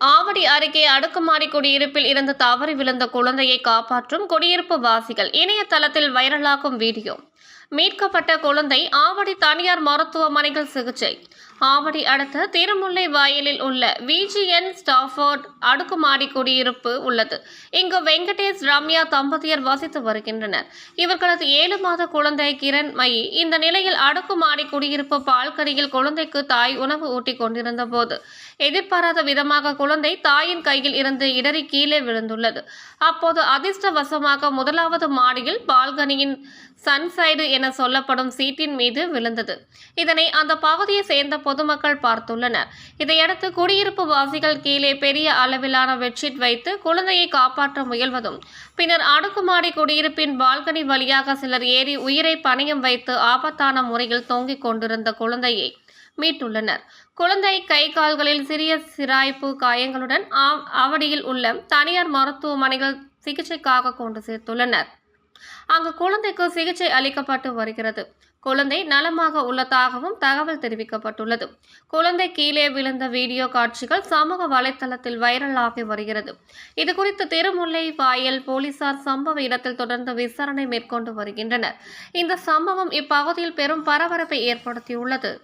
all Avadi அருகே அடுக்குமாடி குடியிருப்பில் இருந்து தவறி விழுந்த குழந்தையை காப்பாற்றும் குடியிருப்பு வாசிகள் இணையதளத்தில் வைரலாகும் வீடியோ. மீட்கப்பட்ட குழந்தை ஆவடி தனியார் மருத்துவமனையில் சிகிச்சை. ஆவடி அடுத்த திருமுல்லை வாயிலில் உள்ள விஜிஎன் ஸ்டாஃபோர்ட் அடுக்குமாடி குடியிருப்பு உள்ளது. இங்கு வெங்கடேஷ் ரம்யா தம்பதியர் வசித்து வருகின்றனர். இவர்களது ஏழு மாத குழந்தை கிரண் மயி இந்த நிலையில் அடுக்குமாடி குடியிருப்பு பால்கனியில் குழந்தைக்கு தாய் உணவு ஊட்டி கொண்டிருந்த போது எதிர்பாராத விதமாக குழந்தை தாயின் கையில் இருந்து இடறி கீழே விழுந்துள்ளது. அப்போது அதிர்ஷ்டவசமாக முதலாவது மாடியில் பால்கனியின் சன்சைடு என சொல்லப்படும் சீட்டின் மீது விழுந்தது. இதனை அந்த பகுதியை சேர்ந்த பொதுமக்கள் பார்த்துள்ளனர். இதையடுத்து குடியிருப்பு வாசிகள் கீழே பெரிய அளவிலான பெட்ஷீட் வைத்து குழந்தையை காப்பாற்ற முயல்வதும் பின்னர் அடுக்குமாடி குடியிருப்பின் பால்கனி வழியாக சிலர் ஏறி உயிரை பணியம் வைத்து ஆபத்தான முறையில் தொங்கிக் கொண்டிருந்த குழந்தையை மீட்டுள்ளனர். குழந்தை கை கால்களில் சிறிய சிராய்ப்பு காயங்களுடன் ஆ- ஆவடியில் உள்ள தனியார் மருத்துவமனைகள் சிகிச்சைக்காக கொண்டு சேர்த்துள்ளனர். அங்கு குழந்தைக்கு சிகிச்சை அளிக்கப்பட்டு வருகிறது. குழந்தை நலமாக உள்ளதாகவும் தகவல் தெரிவிக்கப்பட்டுள்ளது. குழந்தை கீழே விழுந்த வீடியோ காட்சிகள் சமூக வலைத்தளத்தில் வைரலாகி வருகிறது. இதுகுறித்து திருமுல்லை வாயல் போலீசார் சம்பவ இடத்தில் தொடர்ந்து விசாரணை மேற்கொண்டு வருகின்றனர். இந்த சம்பவம் இப்பகுதியில் பெரும் பரபரப்பை ஏற்படுத்தியுள்ளது.